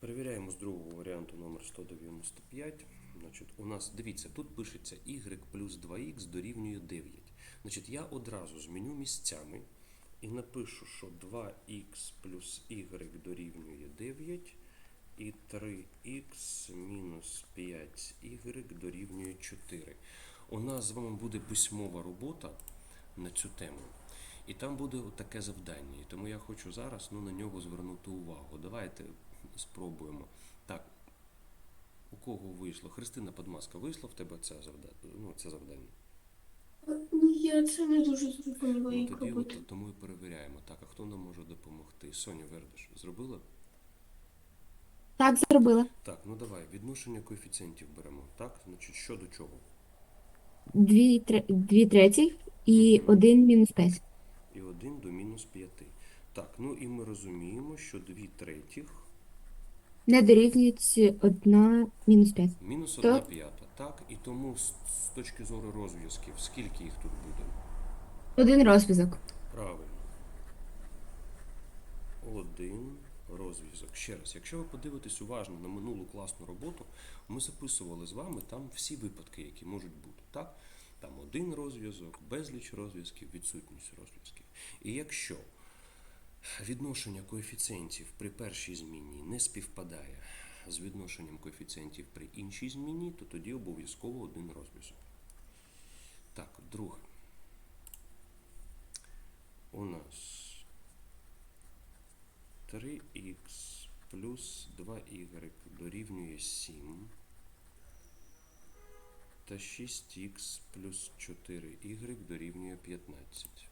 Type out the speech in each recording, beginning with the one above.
Перевіряємо з другого варіанту номер 195. Значить, у нас, дивіться, тут пишеться y плюс 2х дорівнює 9. Значить, я одразу зміню місцями і напишу, що 2х плюс y дорівнює 9 і 3х мінус 5y дорівнює 4. У нас з вами буде письмова робота на цю тему. І там буде таке завдання. Тому я хочу зараз ну, на нього звернути увагу. Давайте спробуємо. Так, у кого вийшло? Христина Подмаска, вийшло в тебе це завдання? Ну, це завдання? Ну, я це не дуже зрозуміла, Ну, тоді от, тому і перевіряємо. Так, а хто нам може допомогти? Соня Вердиш, зробила? Так, зробила. Так, ну давай, відношення коефіцієнтів беремо. Так, значить, що до чого? Дві, тре- дві третіх і Мгм. один мінус п'ять. І 1 до мінус 5. Так, ну і ми розуміємо, що 2 третіх Не дорівнюють одна мінус п'ять. мінус То- 1 п'ята. Так, і тому з, з точки зору розв'язків, скільки їх тут буде? Один розв'язок. Правильно. Один розв'язок. Ще раз, якщо ви подивитесь уважно на минулу класну роботу, ми записували з вами там всі випадки, які можуть бути. Так? Там один розв'язок, безліч розв'язків, відсутність розв'язків. І якщо відношення коефіцієнтів при першій зміні не співпадає з відношенням коефіцієнтів при іншій зміні, то тоді обов'язково один розв'язок. Так, друге. У нас 3х плюс 2y дорівнює 7 та 6х плюс 4y дорівнює 15.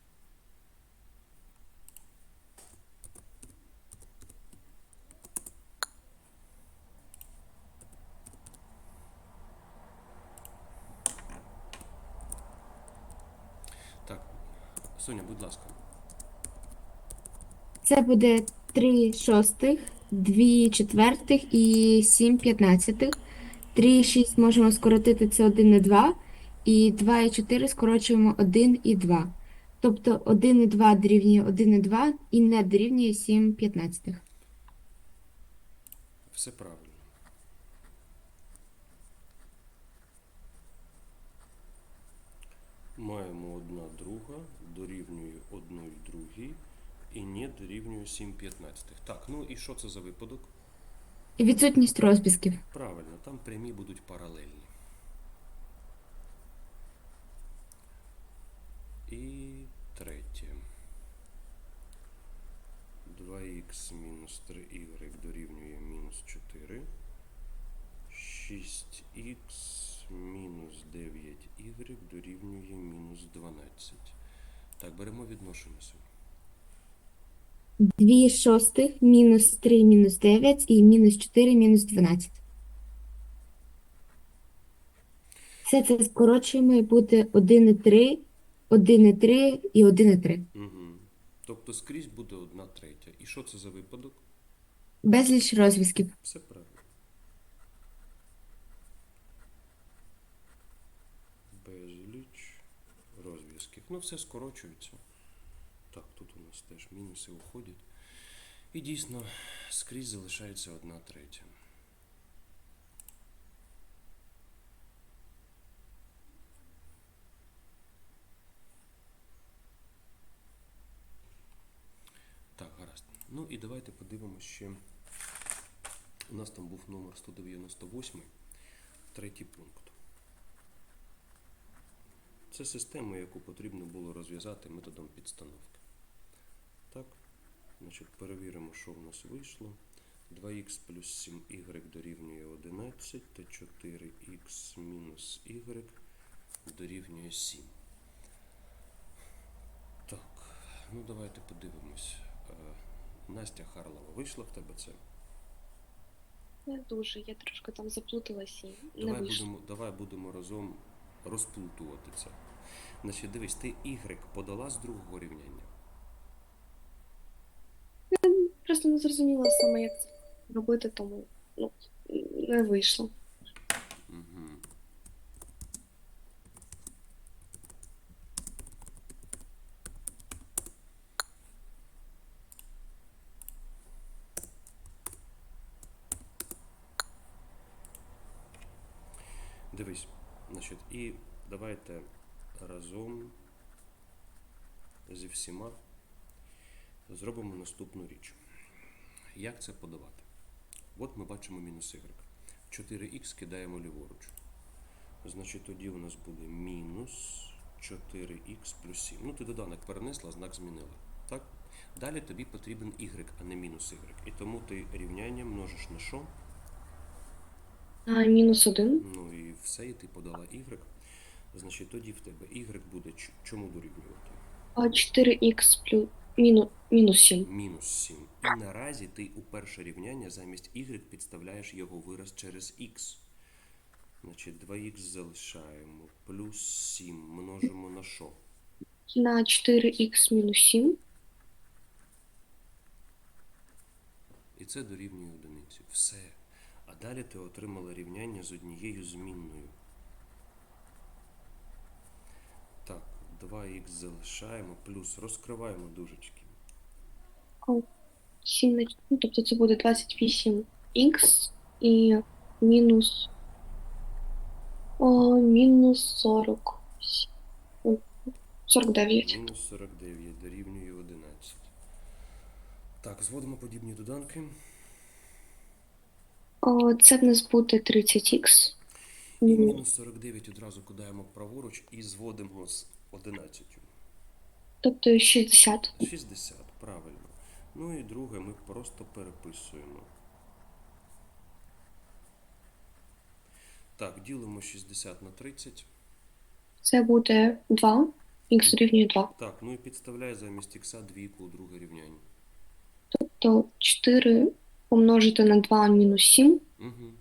Так, Соня, будь ласка. Це буде три шостих, дві четвертих і сім п'ятнадцятих. Три і шість можемо скоротити це один і два. І два і чотири скорочуємо один і два. Тобто один і два дорівнює один і два і не дорівнює сім п'ятнадцятих. Все правильно. Маємо одна друга, дорівнює одної другій і не дорівнює 7 п'ятнадцятих. Так, ну і що це за випадок? І відсутність розв'язків. Правильно, там прямі будуть паралельні. І третє. 2х мінус 3y дорівнює мінус 4. 6х мінус 9y дорівнює мінус 12. Так, беремо відношення собі. Дві шостих, мінус три, мінус дев'ять і мінус чотири, мінус дванадцять. Все це скорочуємо і буде один і три, один і три і один і три. Угу. Тобто скрізь буде одна третя. І що це за випадок? Безліч розв'язків. Все правильно. Безліч розв'язків. Ну, все скорочується. Так, тут у теж мінуси уходять. І дійсно скрізь залишається одна третя. Так, гаразд. Ну і давайте подивимося ще. У нас там був номер 198, третій пункт. Це система, яку потрібно було розв'язати методом підстановки. Так, значить, перевіримо, що в нас вийшло. 2х плюс 7y дорівнює 11 та 4х мінус y дорівнює 7. Так, ну давайте подивимось. Е, Настя Харлова, вийшло в тебе це? Не дуже, я трошки там заплуталася і не Давай вийшло. будемо, давай будемо разом розплутувати це. Значить, дивись, ти Y подала з другого рівняння просто не зрозуміла саме, як це робити, тому ну, не вийшло. Дивись, значить, і давайте разом зі всіма зробимо наступну річ. Як це подавати? От ми бачимо мінус y. 4х кидаємо ліворуч. Значить, тоді у нас буде мінус 4х плюс 7. Ну, ти доданок перенесла, знак змінила. Так? Далі тобі потрібен y, а не мінус y. І тому ти рівняння множиш на що? А, мінус 1. Ну і все, і ти подала y. Значить, тоді в тебе y буде чому дорівнювати? А 4х плюс мінус, мінус 7. Мінус 7. Наразі ти у перше рівняння замість y підставляєш його вираз через x. Значить, 2х залишаємо. Плюс 7 множимо на що? На 4х мінус 7. І це дорівнює одиниці. Все. А далі ти отримала рівняння з однією змінною. Так, 2х залишаємо, плюс розкриваємо дужечки. 7 на, ну, тобто це буде 28х і мінус, о, мінус 40. 49. Мінус 49 дорівнює 11. Так, зводимо подібні доданки. О, це в нас буде 30х. І мінус 49 одразу кидаємо праворуч і зводимо з 11. Тобто 60. 60, правильно. Ну і друге ми просто переписуємо. Так, ділимо 60 на 30. Це буде 2. Х дорівнює 2. Так, ну і підставляй замість ікса двійку у друге рівняння. То 4 помножити на 2 мінус 7. Угу.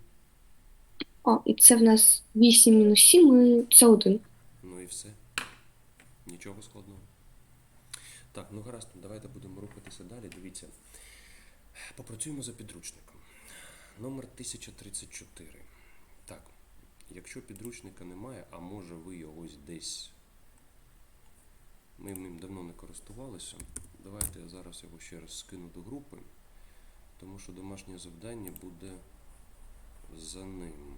А, і це в нас 8 мінус 7, і це 1. Ну і все. Нічого складного. Так, ну гаразд, давайте будемо рухатися далі. Дивіться. Попрацюємо за підручником. Номер 1034. Так, якщо підручника немає, а може ви його десь. Ми ним давно не користувалися. Давайте я зараз його ще раз скину до групи, тому що домашнє завдання буде за ним.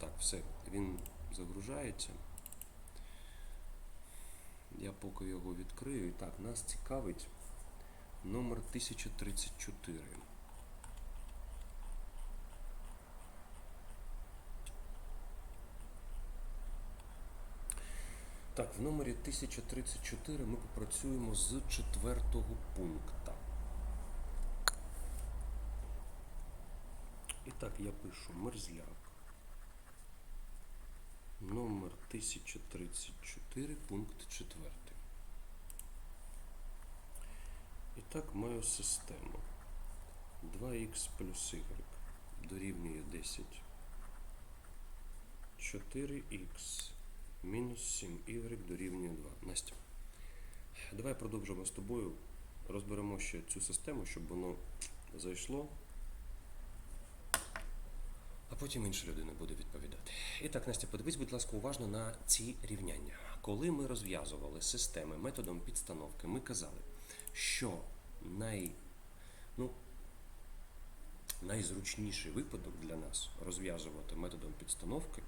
Так, все, він загружається. Я поки його відкрию. І так, нас цікавить номер 1034. Так, в номері 1034 ми попрацюємо з четвертого пункта. І так, я пишу мерзляк. Номер 1034, пункт 4. І так маю систему. 2х плюс y дорівнює 10. 4х мінус 7y дорівнює 2. Настя, давай продовжимо з тобою. Розберемо ще цю систему, щоб воно зайшло. А потім інша людина буде відповідати. І так, Настя, подивись, будь ласка, уважно на ці рівняння. Коли ми розв'язували системи методом підстановки, ми казали, що най, ну, найзручніший випадок для нас розв'язувати методом підстановки,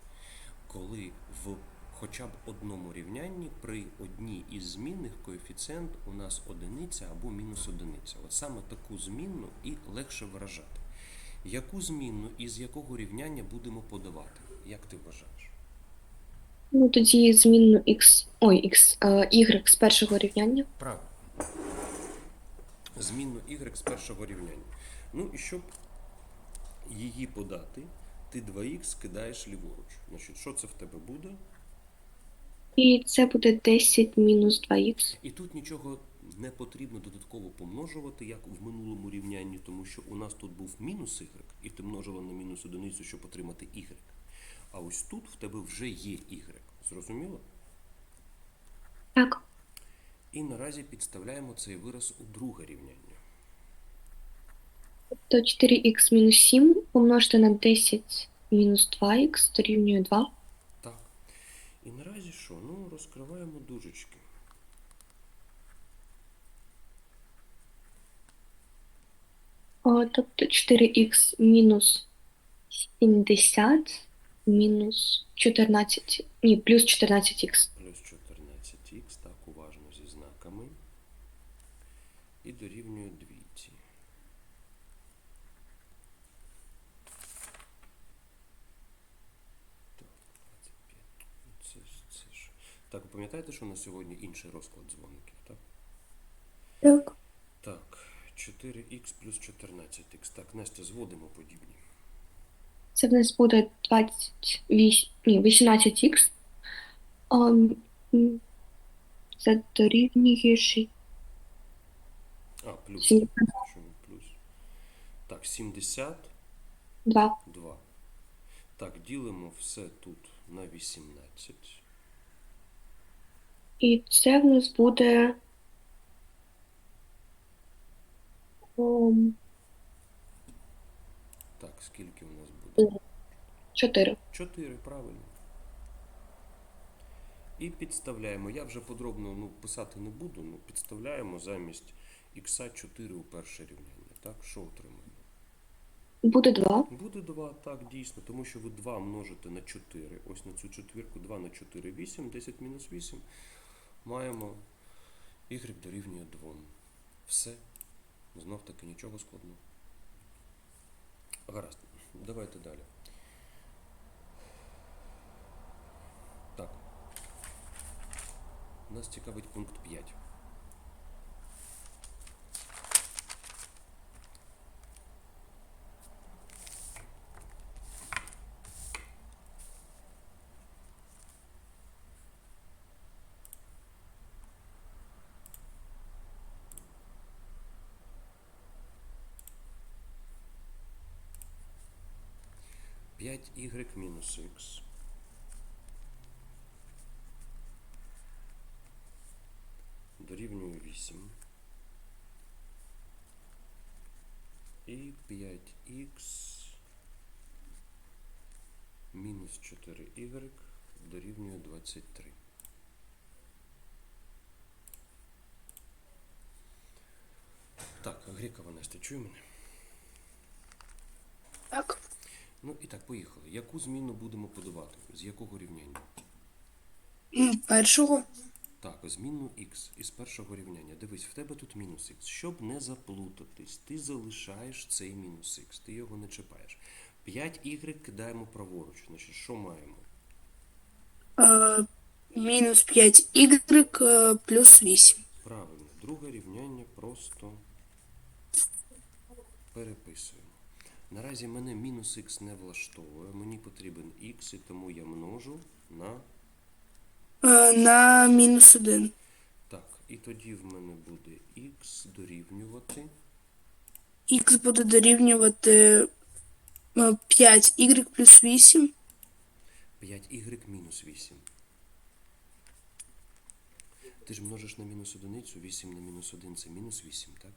коли в хоча б одному рівнянні при одній із змінних коефіцієнт у нас одиниця або мінус одиниця. От саме таку змінну і легше виражати. Яку змінну і з якого рівняння будемо подавати? Як ти вважаєш? Ну, тоді змінну x, ой, x, е, y з першого рівняння. Правильно. Змінну y з першого рівняння. Ну і щоб її подати, ти 2х кидаєш ліворуч. Значить, що це в тебе буде? І це буде 10 мінус 2х. І тут нічого не потрібно додатково помножувати, як в минулому рівнянні, тому що у нас тут був мінус y, і ти множила на мінус одиницю, щоб отримати y. А ось тут в тебе вже є y. Зрозуміло? Так. І наразі підставляємо цей вираз у друге рівняння. То 4х мінус 7 помножити на 10 мінус 2х дорівнює 2. Так. І наразі що? Ну, розкриваємо дужечки. О, тобто 4х мінус 70 мінус 14, ні, плюс 14х. Плюс 14х, так, уважно зі знаками. І дорівнює двійці. Так, 25. Це, це ж. Так, ви пам'ятаєте, що на сьогодні інший розклад дзвоників, так? Так. Так, 4х плюс 14х. Так, Настя, зводимо подібні. Це в нас буде 28, ні, 18х. А, це дорівнює 6. А, плюс. Чому плюс? Так, 72. 2. Так, ділимо все тут на 18. І це в нас буде. Так, скільки у нас буде? 4. 4, правильно. І підставляємо. Я вже подробно ну, писати не буду, ну підставляємо замість х 4 у перше рівняння. Так, що отримаємо? Буде 2. Буде 2, так, дійсно, тому що ви 2 множите на 4. Ось на цю четвірку 2 на 4, 8, 10 мінус 8. Маємо y дорівнює 2. Все. Знов таки нічого складного. Гаразд. Давайте далі. Так. Нас цікавить пункт 5. П'ять y мінус х дорівнює 8. І 5х мінус 4y дорівнює 23. Так, Грекова Настя, чує мене? Так. Ну і так, поїхали. Яку зміну будемо подавати? З якого рівняння? Першого. Так, зміну х із першого рівняння. Дивись, в тебе тут мінус х. Щоб не заплутатись, ти залишаєш цей мінус х, ти його не чіпаєш. 5y кидаємо праворуч. Значить, що маємо? Е, мінус 5y е, плюс 8. Правильно, друге рівняння просто переписуємо. Наразі мене мінус х не влаштовує, мені потрібен х, і тому я множу на Е, на мінус 1. так. І тоді в мене буде х дорівнювати. Х буде дорівнювати е, 5y плюс 8. 5y мінус 8. Ти ж множиш на мінус одиницю, 8 на мінус 1 це мінус 8, так?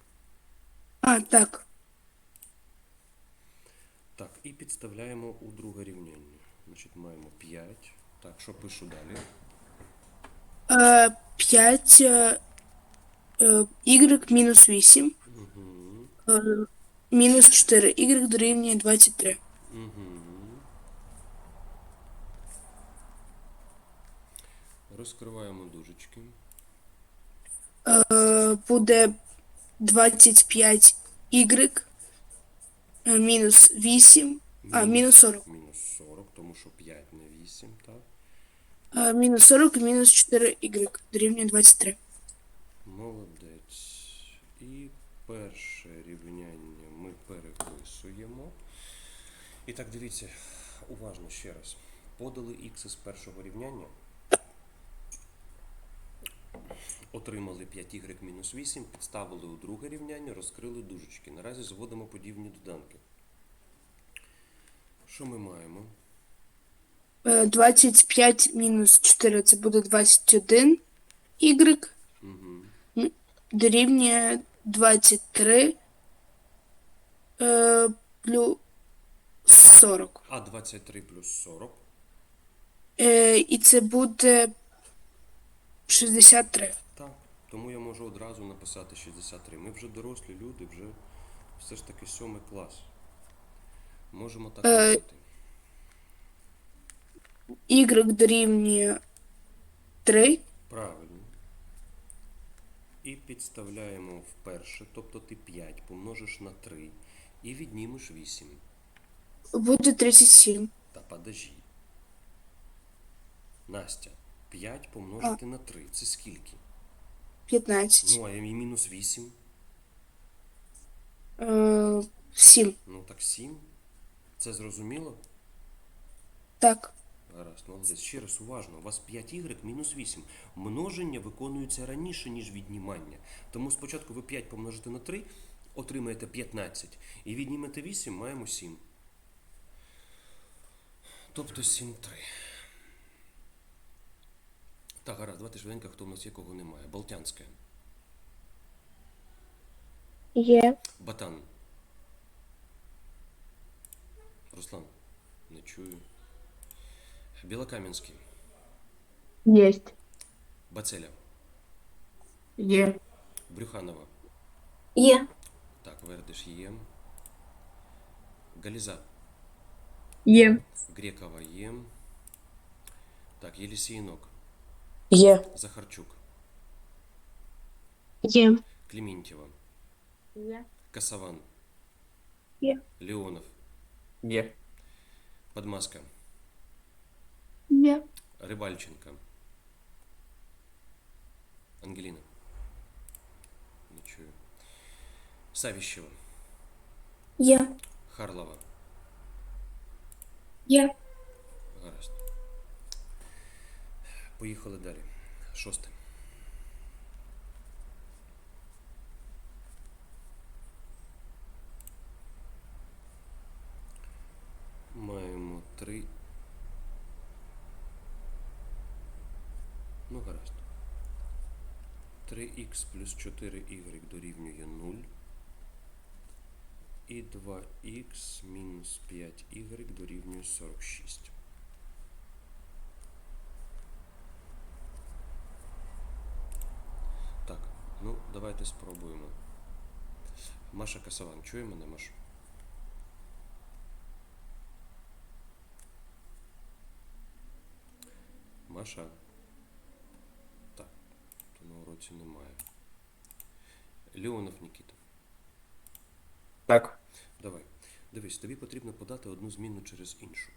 А, так. Так, і підставляємо у друге рівняння. Значить, маємо 5. Так, що пишу далі? Е, 5 е, е, y мінус 8. Угу. Е, мінус 4. y дорівнює 23. Угу. Розкриваємо дужечки. Е, буде 25y е, мінус 8. А, мінус 40. Мінус 40, тому що 5 на 8, так? Е, мінус 40 і мінус 4y дорівнює 23. Молодець. І перше рівняння ми переписуємо. І так, дивіться, уважно ще раз. Подали х з першого рівняння. Отримали 5y мінус 8, підставили у друге рівняння, розкрили дужечки. Наразі зводимо подібні доданки. Що ми маємо? Е, 25 мінус 4 це буде 21 y Угу. дорівнює 23 е, плюс 40. А 23 плюс 40. Е, і це буде 63. Так, тому я можу одразу написати 63. Ми вже дорослі люди, вже Все ж таки сьомий клас. Можемо так Е, робити. Y дорівнює 3. Правильно. І підставляємо вперше, тобто ти 5 помножиш на 3 і віднімеш 8. Буде 37. Та подожди. Настя, 5 помножити на 3. Це скільки? 15. Ну, а і мінус 8. Е, 7. Ну так 7. Це зрозуміло? Так. Гаразд, молодець. Ще раз уважно. У вас 5y мінус 8. Множення виконується раніше, ніж віднімання. Тому спочатку ви 5 помножите на 3, отримаєте 15. І віднімете 8, маємо 7. Тобто 7 3. Так, гаразд, давайте швиденько, хто в нас є, кого немає. Болтянське. Є. Батан. Руслан. Не чую. Білокам'янський. Єсть. Бацеля. Є. Брюханова. Є. Так, Вердиш є. Галіза. Є. Грекова є. Так, Єлісіїнок. Є. Захарчук. Є. Клементьєва. Є. Касаван. Є. Леонов. Є. Подмаска. Є. Рибальченка. Ангеліна. Не чую. Савіщева. Є. Харлова. Є. Гаразд. Поїхали далі. Шосте. Маємо три. Ну, гаразд. 3х плюс 4y дорівнює 0. І 2х мінус 5y дорівнює 46. Так, ну давайте спробуємо. Маша Касаван, чує мене, Маша? Маша. Так, то на уроці немає. Леонов Нікіта. Так. Давай. Дивись, тобі потрібно подати одну зміну через іншу.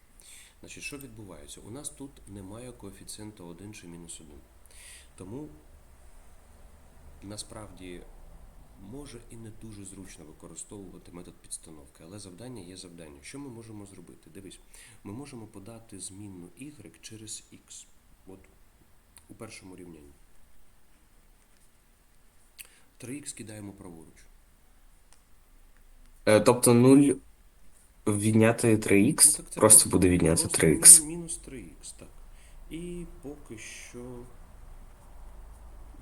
Значить, що відбувається? У нас тут немає коефіцієнта 1 чи мінус 1. Тому насправді може і не дуже зручно використовувати метод підстановки, але завдання є завдання. Що ми можемо зробити? Дивись, ми можемо подати змінну y через x. От у першому рівнянні. 3х кидаємо праворуч. Е, тобто 0 відняти Ну, 3х, так це просто буде відняти 3х. Мінус 3х, так. І поки що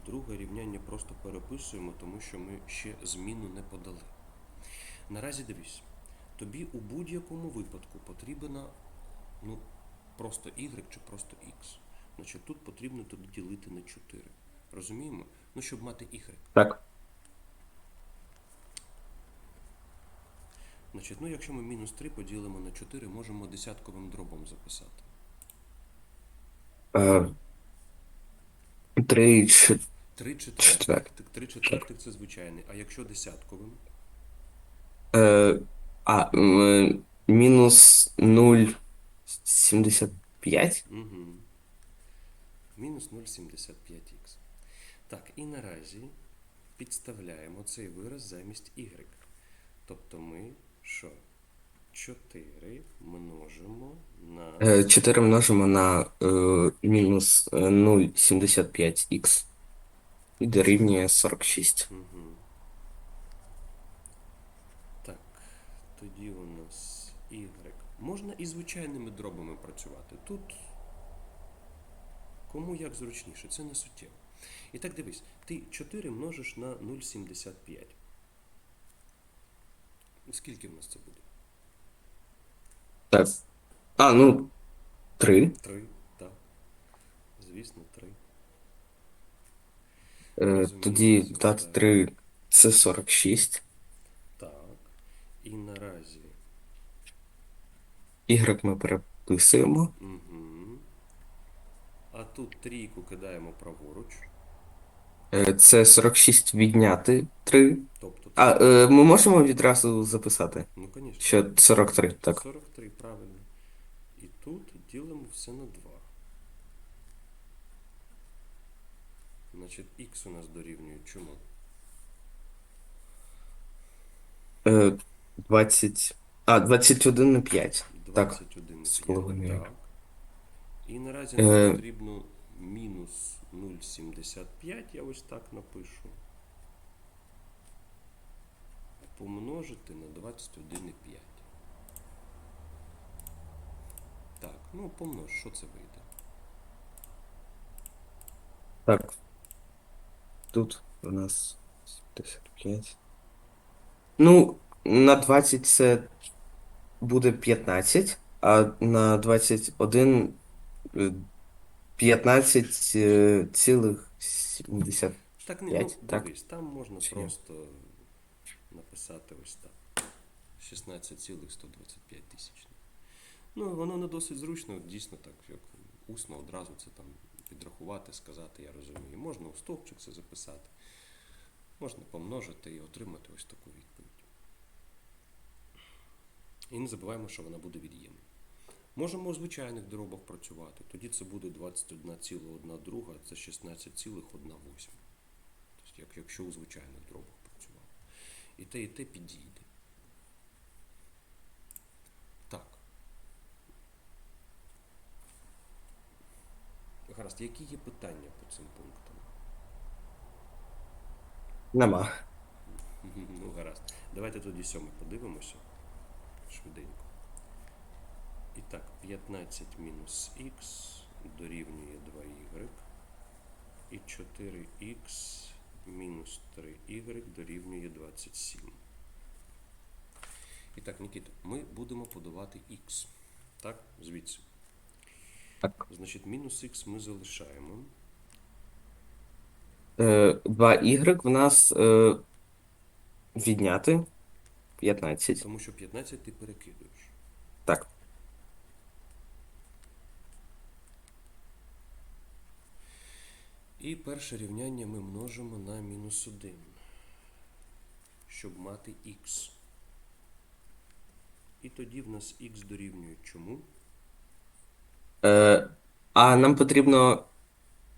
друге рівняння просто переписуємо, тому що ми ще зміну не подали. Наразі дивись, тобі у будь-якому випадку потрібна ну, просто y чи просто x. Значить, тут потрібно тоді ділити на 4. Розуміємо? Ну, щоб мати y. Так. Значить, ну, якщо ми мінус 3 поділимо на 4, можемо десятковим дробом записати. Е, 3 чи 3 Четвертих. 3 четвертих це звичайний. А якщо десятковим? Е, а, е, мінус 0,75? Угу. Мінус 0,75х. Так, і наразі підставляємо цей вираз замість y. Тобто ми що? 4 множимо на. Е, 4 множимо на е, мінус е, 0,75х. І дорівнює 46. Угу. Так, тоді у нас y. Можна і звичайними дробами працювати. Тут кому як зручніше, це не суттєво. І так дивись, ти 4 множиш на 0,75. Скільки в нас це буде? Так. А, ну, 3. 3, так. Звісно, 3. Е, Розумію, тоді дати так. 3 це 46. Так. І наразі. Y ми переписуємо. Угу. А тут трійку кидаємо праворуч. Е, Це 46 відняти 3. Тобто, А, е, ми можемо відразу записати, ну, звісно. що 43, так. 43, правильно. І тут ділимо все на 2. Значить, х у нас дорівнює чому? Е, 20. А, 21 на 5. Так. 21 з половиною. Так. І наразі Е. нам потрібно мінус 0,75, я ось так напишу. Помножити на 21,5. Так, ну помнож, що це вийде? Так. Тут у нас 75. Ну, на 20 це буде 15, а на 21 е, 15 е, цілих 70. Так, не, ну, так? дивись, там можна Чи просто написати ось так. 16,125 тисяч. Ну, воно не досить зручно, дійсно так, як усно одразу це там підрахувати, сказати, я розумію. Можна у стовпчик це записати, можна помножити і отримати ось таку відповідь. І не забуваємо, що вона буде від'ємна. Можемо у звичайних дробах працювати. Тоді це буде 21,1 друга, це 16,1 восьма. Тобто, як, якщо у звичайних дробах. І те, і те підійде. Так. Гаразд, які є питання по цим пунктам? Нема. Ну, гаразд. Давайте тоді сьомий подивимося. Швиденько. І так, 15 мінус х дорівнює 2y. І 4х мінус 3y дорівнює 27. І так, Нікіта, ми будемо подавати х. Так, звідси. Так. Значить, мінус х ми залишаємо. Е, 2y в нас е, відняти 15. Тому що 15 ти перекидуєш. Так. І перше рівняння ми множимо на мінус 1, щоб мати х. І тоді в нас х дорівнює чому? Е, а нам потрібно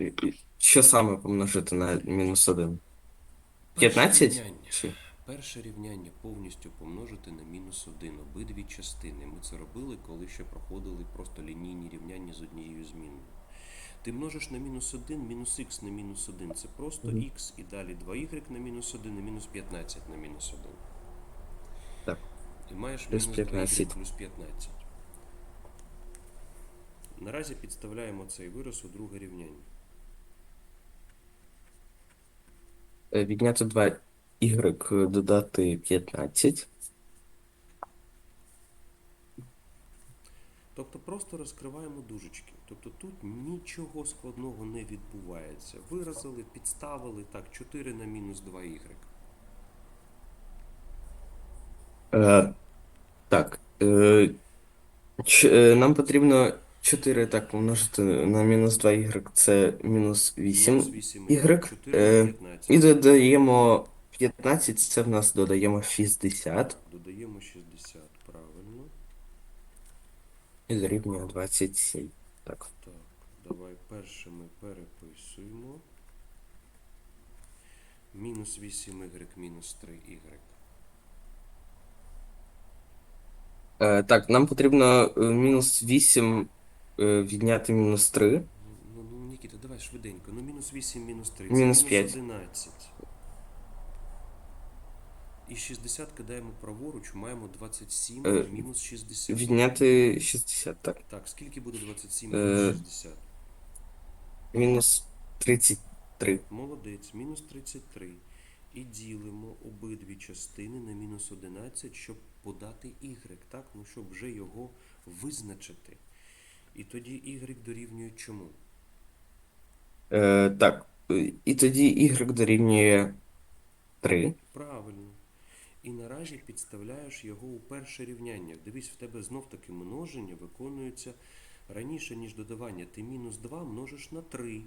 е, що саме помножити на мінус 1? Перше 15? рівняння. Перше рівняння повністю помножити на мінус 1, обидві частини. Ми це робили, коли ще проходили просто лінійні рівняння з однією зміною. Ти множиш на мінус 1, мінус х на мінус 1. Це просто х і далі 2y на мінус 1 і мінус 15 на мінус 1. Так. І маєш Плюс мінус 15. 2y плюс 15. Наразі підставляємо цей вираз у друге рівняння. Е, Відняти 2y додати 15. Тобто просто розкриваємо дужечки. Тобто тут нічого складного не відбувається. Виразили, підставили так, 4 на мінус 2y. Е, так. Е, ч, е, нам потрібно 4 так помножити на мінус 2y, це мінус 8 Мінус 8 y. 4 Е, і додаємо 15, це в нас додаємо 60 Додаємо 60, правильно. і дорівнює 27. Так. Так, давай перше ми переписуємо. Мінус 8y мінус 3y. Е, так, нам потрібно е, мінус 8 е, відняти мінус 3. Ну, ну, Нікіта, давай швиденько. Ну, мінус 8, мінус 3. Мінус мінус 5. 11. І 60 кидаємо праворуч, маємо 27, Е, мінус 60. Відняти 60, так. Так, скільки буде 27 Е, мінус 60? Мінус 33. Молодець, мінус 33. І ділимо обидві частини на мінус 11, щоб подати y, так? Ну, щоб вже його визначити. І тоді y дорівнює чому? Е, так. І тоді y дорівнює 3. Правильно. І наразі підставляєш його у перше рівняння. Дивись, в тебе знов таки множення виконується раніше, ніж додавання. Ти мінус 2 множиш на 3.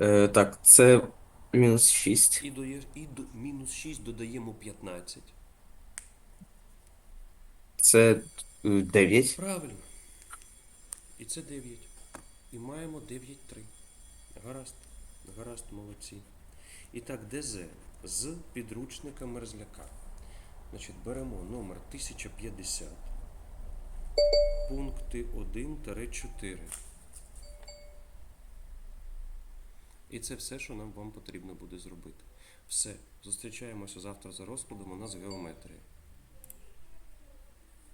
Е, так, це мінус 6. І, доє, і до, мінус 6 додаємо 15. Це е, 9. Правильно. І це 9. І маємо 9,3. Гаразд. Гаразд, молодці. І так, ДЗ з підручника мерзляка. Значить, беремо номер 1050. Пункти 1-4. І це все, що нам вам потрібно буде зробити. Все. Зустрічаємося завтра за розкладом. У нас геометрія.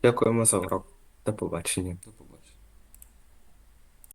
Дякуємо за урок. До побачення. До побачення.